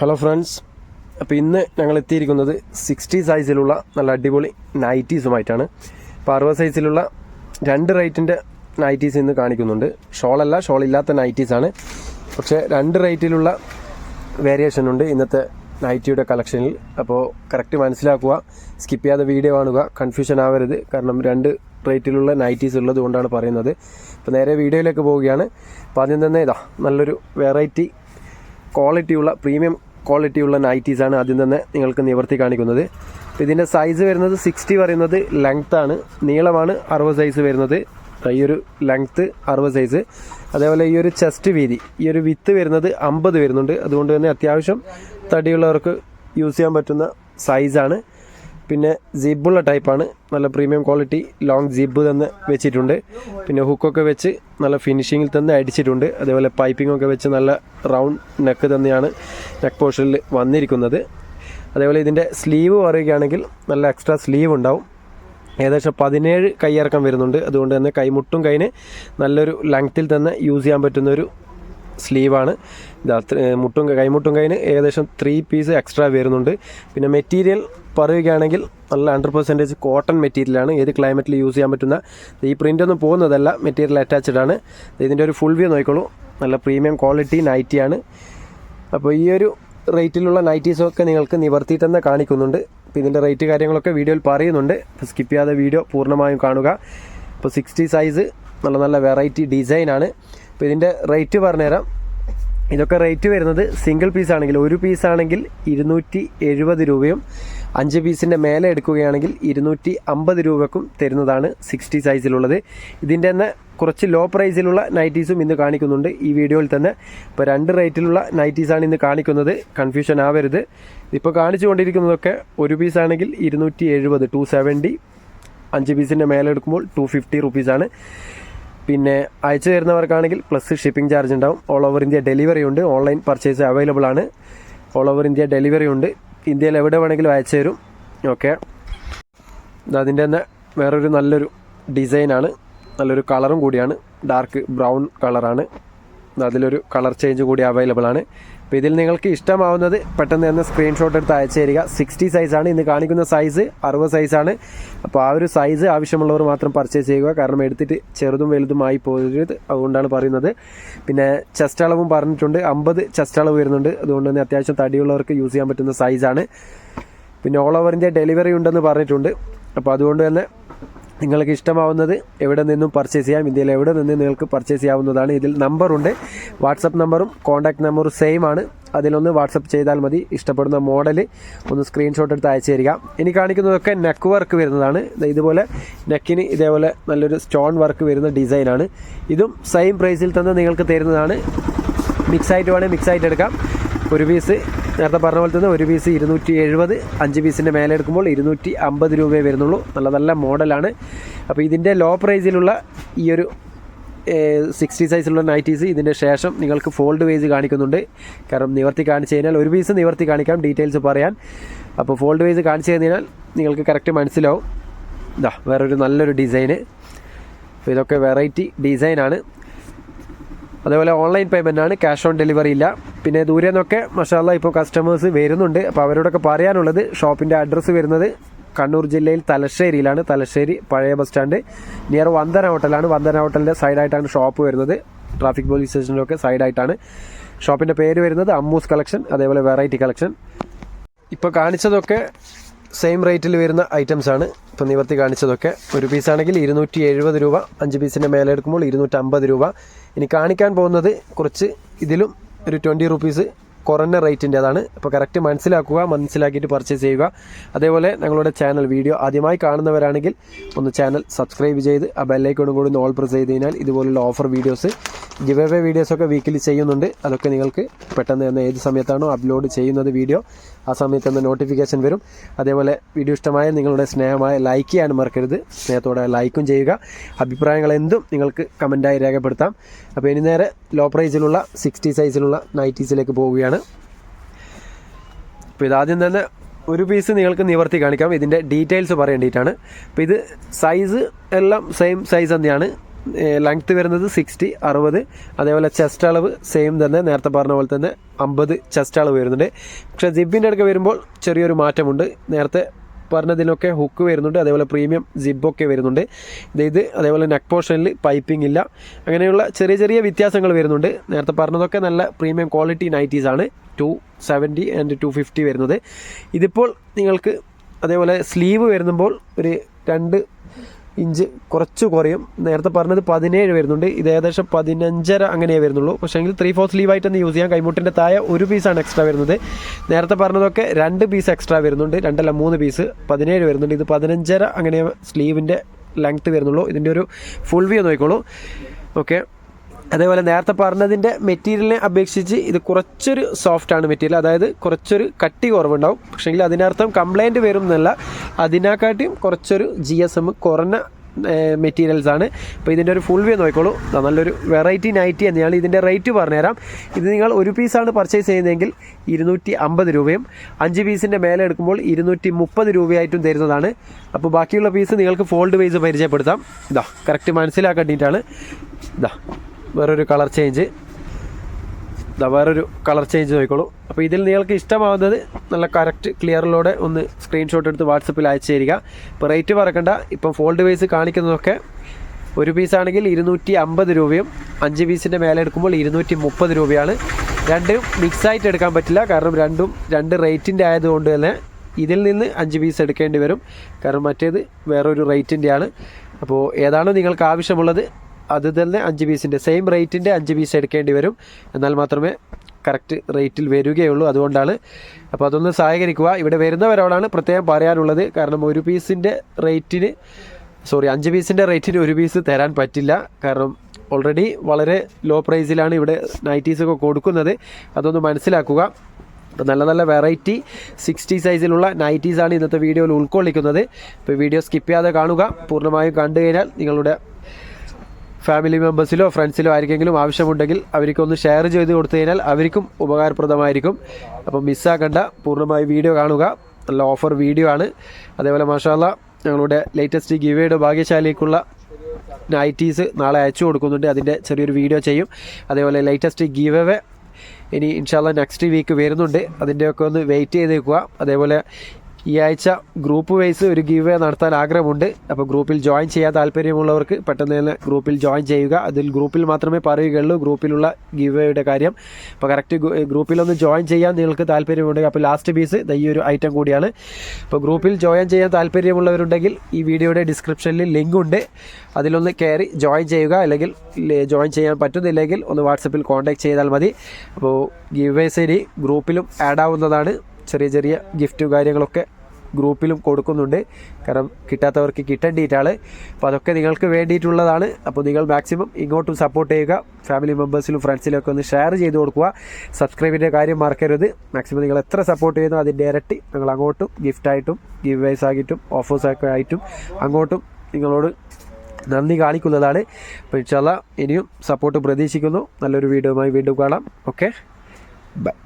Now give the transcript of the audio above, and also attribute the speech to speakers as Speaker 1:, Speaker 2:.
Speaker 1: Hello friends അപ്പോൾ ഇന്ന് ഞങ്ങൾ എത്തിയിരിക്കുന്നത് സിക്സ്റ്റി സൈസിലുള്ള നല്ല അടിപൊളി നൈറ്റീസുമായിട്ടാണ് അപ്പോൾ അറുപത് സൈസിലുള്ള രണ്ട് റേറ്റിന്റെ നൈറ്റീസ് ഇന്ന് കാണിക്കുന്നുണ്ട്. ഷോളല്ല ഷോൾ ഇല്ലാത്ത നൈറ്റീസാണ് പക്ഷേ രണ്ട് റേറ്റിലുള്ള വേരിയേഷൻ ഉണ്ട് ഇന്നത്തെ നൈറ്റിയുടെ കളക്ഷനിൽ അപ്പോൾ കറക്റ്റ് മനസ്സിലാക്കുക സ്കിപ്പ് ചെയ്യാതെ വീഡിയോ കാണുക കൺഫ്യൂഷൻ ആവരുത്. കാരണം രണ്ട് റേറ്റിലുള്ള നൈറ്റീസ് ഉള്ളത് കൊണ്ടാണ് പറയുന്നത്. അപ്പോൾ നേരെ വീഡിയോയിലേക്ക് പോവുകയാണ്. അപ്പോൾ ആദ്യം തന്നെ ഇതാ നല്ലൊരു വെറൈറ്റി ക്വാളിറ്റിയുള്ള പ്രീമിയം ക്വാളിറ്റിയുള്ള ആണ് ആദ്യം തന്നെ നിങ്ങൾക്ക് നിവർത്തി കാണിക്കുന്നത്. ഇതിന്റെ സൈസ് വരുന്നത് സിക്സ്റ്റി പറയുന്നത് ലെങ്ത് ആണ്. നീളമാണ് അറുപത് സൈസ് വരുന്നത്. ഈ ഒരു ലെങ്ത്ത് അറുപത് സൈസ് അതേപോലെ ഈ ഒരു ചെസ്റ്റ് വീതി ഈ ഒരു വിത്ത് വരുന്നത് അമ്പത് വരുന്നുണ്ട്. അതുകൊണ്ട് തന്നെ അത്യാവശ്യം തടിയുള്ളവർക്ക് യൂസ് ചെയ്യാൻ പറ്റുന്ന സൈസാണ് പിന്നെ ജിബുള്ള ടൈപ്പാണ് നല്ല പ്രീമിയം ക്വാളിറ്റി ലോങ് ജിബ് തന്നെ വെച്ചിട്ടുണ്ട്. പിന്നെ ഹുക്കൊക്കെ വെച്ച് നല്ല ഫിനിഷിങ്ങിൽ തന്നെ അടിച്ചിട്ടുണ്ട്. അതേപോലെ പൈപ്പിംഗ് ഒക്കെ വെച്ച് നല്ല റൗണ്ട് നെക്ക് തന്നെയാണ് നെക്ക് പോർഷനിൽ വന്നിരിക്കുന്നത്. അതേപോലെ ഇതിന്റെ സ്ലീവ് പറയുകയാണെങ്കിൽ നല്ല എക്സ്ട്രാ സ്ലീവ് ഉണ്ടാവും. ഏകദേശം പതിനേഴ് കൈയിറക്കം വരുന്നുണ്ട്. അതുകൊണ്ട് തന്നെ കൈമുട്ടും കൈന് നല്ലൊരു ലെങ്ത്തിൽ തന്നെ യൂസ് ചെയ്യാൻ പറ്റുന്ന ഒരു സ്ലീവാണ് മുട്ടും കൈമുട്ടും കൈന് ഏകദേശം ത്രീ പീസ് എക്സ്ട്രാ വരുന്നുണ്ട്. പിന്നെ മെറ്റീരിയൽ പറയുകയാണെങ്കിൽ നല്ല ഹൺഡ്രഡ് പെർസെന്റേജ് കോട്ടൺ മെറ്റീരിയലാണ് ഏത് ക്ലൈമറ്റിൽ യൂസ് ചെയ്യാൻ പറ്റുന്ന ഈ പ്രിന്റ് ഒന്നും പോകുന്നതല്ല മെറ്റീരിയൽ അറ്റാച്ച്ഡ് ആണ്. ഇതിന്റെ ഒരു ഫുൾ വ്യൂ നോക്കിക്കോളൂ. നല്ല പ്രീമിയം ക്വാളിറ്റി നൈറ്റിയാണ് അപ്പോൾ ഈ ഒരു റേറ്റിലുള്ള നൈറ്റീസൊക്കെ നിങ്ങൾക്ക് നിവർത്തിയിട്ട് തന്നെ കാണിക്കുന്നുണ്ട്. അപ്പോൾ ഇതിന്റെ റേറ്റ് കാര്യങ്ങളൊക്കെ വീഡിയോയിൽ പറയുന്നുണ്ട്. അപ്പോൾ സ്കിപ്പ് ചെയ്യാതെ വീഡിയോ പൂർണമായും കാണുക. അപ്പോൾ സിക്സ്റ്റി സൈസ് നല്ല നല്ല വെറൈറ്റി ഡിസൈനാണ് അപ്പോൾ ഇതിന്റെ റേറ്റ് പറഞ്ഞുതരാം. ഇതൊക്കെ റേറ്റ് വരുന്നത് സിംഗിൾ പീസ് ആണെങ്കിൽ ഒരു പീസ് ആണെങ്കിൽ ഇരുന്നൂറ്റി എഴുപത് രൂപയും അഞ്ച് പീസിന്റെ മേലെ എടുക്കുകയാണെങ്കിൽ ഇരുന്നൂറ്റി അമ്പത് രൂപക്കും തരുന്നതാണ് സിക്സ്റ്റി സൈസിലുള്ളത് ഇതിന്റെ തന്നെ കുറച്ച് ലോ പ്രൈസിലുള്ള നൈറ്റീസും ഇന്ന് കാണിക്കുന്നുണ്ട്. ഈ വീഡിയോയിൽ തന്നെ ഇപ്പോൾ രണ്ട് റേറ്റിലുള്ള നൈറ്റീസാണ് ഇന്ന് കാണിക്കുന്നത്. കൺഫ്യൂഷൻ ആവരുത്. ഇപ്പോൾ കാണിച്ചുകൊണ്ടിരിക്കുന്നതൊക്കെ ഒരു പീസ് ആണെങ്കിൽ ഇരുന്നൂറ്റി എഴുപത് ടു സെവന്റി അഞ്ച് പീസിന്റെ മേലെ എടുക്കുമ്പോൾ ടു ഫിഫ്റ്റി റുപ്പീസാണ് പിന്നെ അയച്ചു തരുന്നവർക്കാണെങ്കിൽ പ്ലസ് ഷിപ്പിംഗ് ചാർജ് ഉണ്ടാവും. ഓൾ ഓവർ ഇന്ത്യ ഡെലിവറി ഉണ്ട്. ഓൺലൈൻ പർച്ചേസ് അവൈലബിൾ ആണ്. ഓൾ ഓവർ ഇന്ത്യ ഡെലിവറി ഉണ്ട്. ഇന്ത്യയിൽ എവിടെ വേണമെങ്കിലും അയച്ചു തരും. ഓക്കെ അതിന്റെ തന്നെ വേറൊരു നല്ലൊരു ഡിസൈനാണ് നല്ലൊരു കളറും കൂടിയാണ്. ഡാർക്ക് ബ്രൗൺ കളറാണ് അതിലൊരു കളർ ചേഞ്ച് കൂടി അവൈലബിൾ ആണ്. അപ്പോൾ ഇതിൽ നിങ്ങൾക്ക് ഇഷ്ടമാവുന്നത് പെട്ടെന്ന് തന്നെ സ്ക്രീൻഷോട്ട് എടുത്ത് അയച്ചു തരിക. സിക്സ്റ്റി സൈസാണ് ഇന്ന് കാണിക്കുന്ന സൈസ് അറുപത് സൈസാണ് അപ്പോൾ ആ ഒരു സൈസ് ആവശ്യമുള്ളവർ മാത്രം പർച്ചേസ് ചെയ്യുക. കാരണം എടുത്തിട്ട് ചെറുതും വലുതുമായി പോകരുത്. അതുകൊണ്ടാണ് പറയുന്നത്. പിന്നെ ചെസ്റ്റ് അളവും പറഞ്ഞിട്ടുണ്ട്. അമ്പത് ചെസ്റ്റ് അളവ് വരുന്നുണ്ട്. അതുകൊണ്ട് തന്നെ അത്യാവശ്യം തടിയുള്ളവർക്ക് യൂസ് ചെയ്യാൻ പറ്റുന്ന സൈസാണ് പിന്നെ ഓൾ ഓവറിന്റെ ഡെലിവറി ഉണ്ടെന്ന് പറഞ്ഞിട്ടുണ്ട്. അപ്പോൾ അതുകൊണ്ട് തന്നെ നിങ്ങൾക്ക് ഇഷ്ടമാവുന്നത് എവിടെ നിന്നും പർച്ചേസ് ചെയ്യാം ഇന്ത്യയിൽ എവിടെ നിന്ന് നിങ്ങൾക്ക് പർച്ചേസ് ചെയ്യാവുന്നതാണ്. ഇതിൽ നമ്പറുണ്ട് വാട്സപ്പ് നമ്പറും കോൺടാക്ട് നമ്പറും സെയിം ആണ്. അതിലൊന്ന് വാട്സപ്പ് ചെയ്താൽ മതി. ഇഷ്ടപ്പെടുന്ന മോഡൽ ഒന്ന് സ്ക്രീൻഷോട്ട് എടുത്ത് അയച്ചു തരിക. ഇനി കാണിക്കുന്നതൊക്കെ നെക്ക് വർക്ക് വരുന്നതാണ്. ഇതുപോലെ നെക്കിന് ഇതേപോലെ നല്ലൊരു സ്റ്റോൺ വർക്ക് വരുന്ന ഡിസൈനാണ് ഇതും സെയിം പ്രൈസിൽ തന്നെ നിങ്ങൾക്ക് തരുന്നതാണ്. മിക്സ് ആയിട്ട് വേണമെങ്കിൽ മിക്സ് ആയിട്ട് എടുക്കാം. ഒരു പീസ് നേരത്തെ പറഞ്ഞ പോലെ തന്നെ ഒരു പീസ് ഇരുന്നൂറ്റി എഴുപത് അഞ്ച് പീസിന്റെ മേലെ എടുക്കുമ്പോൾ ഇരുന്നൂറ്റി അമ്പത് രൂപയെ വരുന്നുള്ളൂ. നല്ല നല്ല മോഡലാണ്. അപ്പോൾ ഇതിന്റെ ലോ പ്രൈസിലുള്ള ഈ ഒരു സിക്സ്റ്റി സൈസിലുള്ള നൈറ്റീസ് ഇതിന്റെ ശേഷം നിങ്ങൾക്ക് ഫോൾഡ് വേസ് കാണിക്കുന്നുണ്ട്. കാരണം നിവർത്തി കാണിച്ചു കഴിഞ്ഞാൽ ഒരു പീസ് നിവർത്തി കാണിക്കാം ഡീറ്റെയിൽസ് പറയാൻ. അപ്പോൾ ഫോൾഡ് വേസ് കാണിച്ചു കഴിഞ്ഞാൽ നിങ്ങൾക്ക് കറക്റ്റ് മനസ്സിലാവും. ഇതാ വേറൊരു നല്ലൊരു ഡിസൈന് അപ്പോൾ ഇതൊക്കെ വെറൈറ്റി ഡിസൈനാണ് അതേപോലെ ഓൺലൈൻ പേയ്മെന്റ് ആണ് ക്യാഷ് ഓൺ ഡെലിവറി ഇല്ല. പിന്നെ ദൂരെ നിന്നൊക്കെ മഷാല്ല ഇപ്പോൾ കസ്റ്റമേഴ്സ് വരുന്നുണ്ട്. അപ്പോൾ അവരോടൊക്കെ പറയാനുള്ളത് ഷോപ്പിന്റെ അഡ്രസ്സ് വരുന്നത് കണ്ണൂർ ജില്ലയിൽ തലശ്ശേരിയിലാണ്. തലശ്ശേരി പഴയ ബസ് സ്റ്റാൻഡ് നിയർ വന്ദന ഹോട്ടലാണ്. വന്ദന ഹോട്ടലിന്റെ സൈഡായിട്ടാണ് ഷോപ്പ് വരുന്നത്. ട്രാഫിക് പോലീസ് സ്റ്റേഷനിലൊക്കെ സൈഡായിട്ടാണ് ഷോപ്പിന്റെ പേര് വരുന്നത്. അമ്മൂസ് കളക്ഷൻ അതേപോലെ വെറൈറ്റി കളക്ഷൻ ഇപ്പോൾ കാണിച്ചതൊക്കെ സെയിം റേറ്റിൽ വരുന്ന ഐറ്റംസ് ആണ്. ഇപ്പോൾ നിവർത്തി കാണിച്ചതൊക്കെ ഒരു പീസാണെങ്കിൽ ഇരുന്നൂറ്റി എഴുപത് രൂപ. അഞ്ച് പീസിന്റെ മേലെ എടുക്കുമ്പോൾ ഇരുന്നൂറ്റമ്പത് രൂപ. ഇനി കാണിക്കാൻ പോകുന്നത് കുറച്ച് ഇതിലും ഒരു ട്വന്റി റുപ്പീസ് കുറഞ്ഞ റേറ്റിന്റെതാണ് അപ്പോൾ കറക്റ്റ് മനസ്സിലാക്കുക മനസ്സിലാക്കിയിട്ട് പർച്ചേസ് ചെയ്യുക. അതേപോലെ ഞങ്ങളുടെ ചാനൽ വീഡിയോ ആദ്യമായി കാണുന്നവരാണെങ്കിൽ ഒന്ന് ചാനൽ സബ്സ്ക്രൈബ് ചെയ്ത് ആ ബെല്ലൈക്കോടും കൂടി ഒന്ന് ഓൾ പ്രസ് ചെയ്ത് കഴിഞ്ഞാൽ ഇതുപോലുള്ള ഓഫർ വീഡിയോസ് ഗിവ് അവേ വീഡിയോസൊക്കെ വീക്കിലി ചെയ്യുന്നുണ്ട്. അതൊക്കെ നിങ്ങൾക്ക് പെട്ടെന്ന് തന്നെ ഏത് സമയത്താണോ അപ്ലോഡ് ചെയ്യുന്നത് വീഡിയോ ആ സമയത്ത് തന്നെ നോട്ടിഫിക്കേഷൻ വരും. അതേപോലെ വീഡിയോ ഇഷ്ടമായ നിങ്ങളുടെ സ്നേഹമായ ലൈക്ക് ചെയ്യാൻ മറക്കരുത്. സ്നേഹത്തോടെ ലൈക്കും ചെയ്യുക. അഭിപ്രായങ്ങൾ എന്തും നിങ്ങൾക്ക് കമന്റായി രേഖപ്പെടുത്താം. അപ്പോൾ ഇനി നേരെ ലോ പ്രൈസിലുള്ള സിക്സ്റ്റി സൈസിലുള്ള നൈറ്റീസിലേക്ക് പോവുകയാണ്. അപ്പോൾ ഇതാദ്യം തന്നെ ഒരു പീസ് നിങ്ങൾക്ക് നിവർത്തി കാണിക്കാം. ഇതിന്റെ ഡീറ്റെയിൽസ് പറയേണ്ടിയിട്ടാണ്. അപ്പോൾ ഇത് സൈസ് എല്ലാം സെയിം സൈസ് തന്നെയാണ്. ലെങ്ത് വരുന്നത് സിക്സ്റ്റി അറുപത്. അതേപോലെ ചെസ്റ്റ് അളവ് സെയിം തന്നെ. നേരത്തെ പറഞ്ഞ പോലെ തന്നെ അമ്പത് ചെസ്റ്റ് അളവ് വരുന്നുണ്ട്. പക്ഷേ ജിബിന്റെ അടുക്ക വരുമ്പോൾ ചെറിയൊരു മാറ്റമുണ്ട്. നേരത്തെ പറഞ്ഞതിനൊക്കെ ഹുക്ക് വരുന്നുണ്ട്. അതേപോലെ പ്രീമിയം ജിബൊക്കെ വരുന്നുണ്ട്. ഇത് അതേപോലെ നെക്ക് പോർഷനിൽ പൈപ്പിംഗ് ഇല്ല. അങ്ങനെയുള്ള ചെറിയ ചെറിയ വ്യത്യാസങ്ങൾ വരുന്നുണ്ട്. നേരത്തെ പറഞ്ഞതൊക്കെ നല്ല പ്രീമിയം ക്വാളിറ്റി നൈറ്റീസ് ആണ്. Two seventy and two fifty വരുന്നത്. ഇതിപ്പോൾ നിങ്ങൾക്ക് അതേപോലെ സ്ലീവ് വരുമ്പോൾ ഒരു രണ്ട് ഇഞ്ച് കുറച്ച് കുറയും. നേരത്തെ പറഞ്ഞത് പതിനേഴ് വരുന്നുണ്ട്. ഇത് ഏകദേശം പതിനഞ്ചര അങ്ങനെയേ വരുന്നുള്ളൂ. പക്ഷേ എങ്കിൽ ത്രീ ഫോർത്ത് ആയിട്ട് യൂസ് ചെയ്യാം. കൈമുട്ടിന്റെ താഴെ ഒരു പീസാണ് എക്സ്ട്രാ വരുന്നത്. നേരത്തെ പറഞ്ഞതൊക്കെ രണ്ട് പീസ് എക്സ്ട്രാ വരുന്നുണ്ട്. രണ്ടല്ല മൂന്ന് പീസ് പതിനേഴ് വരുന്നുണ്ട്. ഇത് പതിനഞ്ചര അങ്ങനെ സ്ലീവിന്റെ ലെങ്ത്ത് വരുന്നുള്ളൂ. ഇതിന്റെ ഒരു ഫുൾ വ്യൂ നോക്കിക്കോളൂ. ഓക്കെ അതേപോലെ നേരത്തെ പറഞ്ഞതിന്റെ മെറ്റീരിയലിനെ അപേക്ഷിച്ച് ഇത് കുറച്ചൊരു സോഫ്റ്റ് ആണ് മെറ്റീരിയൽ. അതായത് കുറച്ചൊരു കട്ടി കുറവുണ്ടാവും. പക്ഷേങ്കിൽ അതിനർത്ഥം കംപ്ലൈന്റ് വരും എന്നല്ല. അതിനെക്കാട്ടിയും കുറച്ചൊരു ജി എസ് എം കുറഞ്ഞ മെറ്റീരിയൽസ് ആണ്. അപ്പോൾ ഇതിന്റെ ഒരു ഫുൾ വ്യൂ നോക്കിക്കോളൂ. നല്ലൊരു വെറൈറ്റി നൈറ്റി തന്നെയാണ് ഇതിന്റെ റേറ്റ് പറഞ്ഞുതരാം. ഇത് നിങ്ങൾ ഒരു പീസാണ് പർച്ചേസ് ചെയ്യുന്നതെങ്കിൽ ഇരുന്നൂറ്റി അമ്പത് രൂപയും അഞ്ച് പീസിന്റെ മേലെ എടുക്കുമ്പോൾ ഇരുന്നൂറ്റി മുപ്പത് രൂപയായിട്ടും തരുന്നതാണ്. അപ്പോൾ ബാക്കിയുള്ള പീസ് നിങ്ങൾക്ക് ഫോൾഡ് വൈസ് പരിചയപ്പെടുത്താം. ഇതാ കറക്റ്റ് മനസ്സിലാക്കേണ്ടിയിട്ടാണ് ഇതാ വേറൊരു കളർ ചേഞ്ച്. ഇതാ വേറൊരു കളർ ചേഞ്ച് നോക്കിക്കോളൂ അപ്പോൾ ഇതിൽ നിങ്ങൾക്ക് ഇഷ്ടമാവുന്നത് നല്ല കറക്റ്റ് ക്ലിയറിലൂടെ ഒന്ന് സ്ക്രീൻഷോട്ട് എടുത്ത് വാട്സപ്പിൽ അയച്ചു തരിക. ഇപ്പോൾ റേറ്റ് പറക്കണ്ട ഇപ്പം ഫോൾഡ് വൈസ് കാണിക്കുന്നതൊക്കെ ഒരു പീസാണെങ്കിൽ ഇരുന്നൂറ്റി അമ്പത് രൂപയും അഞ്ച് പീസിന്റെ മേലെ എടുക്കുമ്പോൾ ഇരുന്നൂറ്റി മുപ്പത് രൂപയാണ്. രണ്ടും മിക്സായിട്ട് എടുക്കാൻ പറ്റില്ല. കാരണം രണ്ടും രണ്ട് റേറ്റിന്റെ ആയതുകൊണ്ട് തന്നെ ഇതിൽ നിന്ന് അഞ്ച് പീസ് എടുക്കേണ്ടി വരും. കാരണം മറ്റേത് വേറൊരു റേറ്റിന്റെയാണ് അപ്പോൾ ഏതാണോ നിങ്ങൾക്ക് ആവശ്യമുള്ളത് അത് തന്നെ അഞ്ച് പീസിന്റെ സെയിം റേറ്റിന്റെ അഞ്ച് പീസ് എടുക്കേണ്ടി വരും. എന്നാൽ മാത്രമേ കറക്റ്റ് റേറ്റിൽ വരികയുള്ളൂ അതുകൊണ്ടാണ്. അപ്പോൾ അതൊന്ന് സഹകരിക്കുക. ഇവിടെ വരുന്നവരോടാണ് പ്രത്യേകം പറയാനുള്ളത്. കാരണം ഒരു പീസിന്റെ റേറ്റിന് സോറി അഞ്ച് പീസിന്റെ റേറ്റിന് ഒരു പീസ് തരാൻ പറ്റില്ല. കാരണം ഓൾറെഡി വളരെ ലോ പ്രൈസിലാണ് ഇവിടെ നൈറ്റീസൊക്കെ കൊടുക്കുന്നത്. അതൊന്ന് മനസ്സിലാക്കുക. അപ്പോൾ നല്ല നല്ല വെറൈറ്റി സിക്സ്റ്റി സൈസിലുള്ള നൈറ്റീസാണ് ഇന്നത്തെ വീഡിയോയിൽ ഉൾക്കൊള്ളിക്കുന്നത്. അപ്പോൾ വീഡിയോ സ്കിപ്പ് ചെയ്യാതെ കാണുക. പൂർണമായും കണ്ടു കഴിഞ്ഞാൽ നിങ്ങളുടെ ഫാമിലി മെമ്പേഴ്സിലോ ഫ്രണ്ട്സിലോ ആർക്കെങ്കിലും ആവശ്യമുണ്ടെങ്കിൽ അവർക്കൊന്ന് ഷെയർ ചെയ്ത് കൊടുത്തു കഴിഞ്ഞാൽ അവർക്കും ഉപകാരപ്രദമായിരിക്കും. അപ്പോൾ മിസ്സാക്കണ്ട പൂർണമായി വീഡിയോ കാണുക. നല്ല ഓഫർ വീഡിയോ ആണ്. അതേപോലെ മാഷാല്ല ഞങ്ങളുടെ ലേറ്റസ്റ്റ് ഗിവേയുടെ ഭാഗ്യശാലിക്കുള്ള നൈറ്റീസ് നാളെ അയച്ചു കൊടുക്കുന്നുണ്ട്. അതിന്റെ ചെറിയൊരു വീഡിയോ ചെയ്യും. അതേപോലെ ലേറ്റസ്റ്റ് ഗീവ് ഇനി ഇൻഷാല്ല നെക്സ്റ്റ് വീക്ക് വരുന്നുണ്ട്. അതിന്റെയൊക്കെ ഒന്ന് വെയിറ്റ് ചെയ്ത് നിൽക്കുക അതേപോലെ ഈ ആഴ്ച ഗ്രൂപ്പ് വൈസ് ഒരു ഗീവ് നടത്താൻ ആഗ്രഹമുണ്ട്. അപ്പോൾ ഗ്രൂപ്പിൽ ജോയിൻ ചെയ്യാൻ താല്പര്യമുള്ളവർക്ക് പെട്ടെന്ന് തന്നെ ഗ്രൂപ്പിൽ ജോയിൻ ചെയ്യുക. അതിൽ ഗ്രൂപ്പിൽ മാത്രമേ പറയുകയുള്ളൂ ഗ്രൂപ്പിലുള്ള ഗീവയുടെ കാര്യം. അപ്പോൾ കറക്റ്റ് ഗ്രൂപ്പിലൊന്ന് ജോയിൻ ചെയ്യാൻ നിങ്ങൾക്ക് താല്പര്യമുണ്ടെങ്കിൽ അപ്പോൾ ലാസ്റ്റ് പീസ് ഈ ഒരു ഐറ്റം കൂടിയാണ്. അപ്പോൾ ഗ്രൂപ്പിൽ ജോയിൻ ചെയ്യാൻ താല്പര്യമുള്ളവരുണ്ടെങ്കിൽ ഈ വീഡിയോയുടെ ഡിസ്ക്രിപ്ഷനിൽ ലിങ്ക് ഉണ്ട്. അതിലൊന്ന് കയറി ജോയിൻ ചെയ്യുക. അല്ലെങ്കിൽ ജോയിൻ ചെയ്യാൻ പറ്റുന്നില്ലെങ്കിൽ ഒന്ന് വാട്സപ്പിൽ കോൺടാക്ട് ചെയ്താൽ മതി. അപ്പോൾ ഗീവേഴ്സ് ഇനി ഗ്രൂപ്പിലും ആഡ് ആവുന്നതാണ്. ചെറിയ ചെറിയ ഗിഫ്റ്റ് കാര്യങ്ങളൊക്കെ ഗ്രൂപ്പിലും കൊടുക്കുന്നുണ്ട്. കാരണം കിട്ടാത്തവർക്ക് കിട്ടേണ്ടിയിട്ടാണ്. അപ്പോൾ അതൊക്കെ നിങ്ങൾക്ക് വേണ്ടിയിട്ടുള്ളതാണ്. അപ്പോൾ നിങ്ങൾ മാക്സിമം ഇങ്ങോട്ടും സപ്പോർട്ട് ചെയ്യുക. ഫാമിലി മെമ്പേഴ്സിലും ഫ്രണ്ട്സിലും ഒക്കെ ഒന്ന് ഷെയർ ചെയ്ത് കൊടുക്കുക. സബ്സ്ക്രൈബിന്റെ കാര്യം മറക്കരുത്. മാക്സിമം നിങ്ങൾ എത്ര സപ്പോർട്ട് ചെയ്യുന്നു അതിന്റെ ഇരട്ടി നിങ്ങൾ അങ്ങോട്ടും ഗിഫ്റ്റായിട്ടും ഗിവ് വൈസ് ആയിട്ടും ഓഫേഴ്സൊക്കെ ആയിട്ടും അങ്ങോട്ടും നിങ്ങളോട് നന്ദി കാണിക്കുന്നതാണ്. അപ്പോൾ ഇൻഷാല്ല ഇനിയും സപ്പോർട്ട് പ്രതീക്ഷിക്കുന്നു. നല്ലൊരു വീഡിയോയുമായി വീണ്ടും കാണാം. Okay bye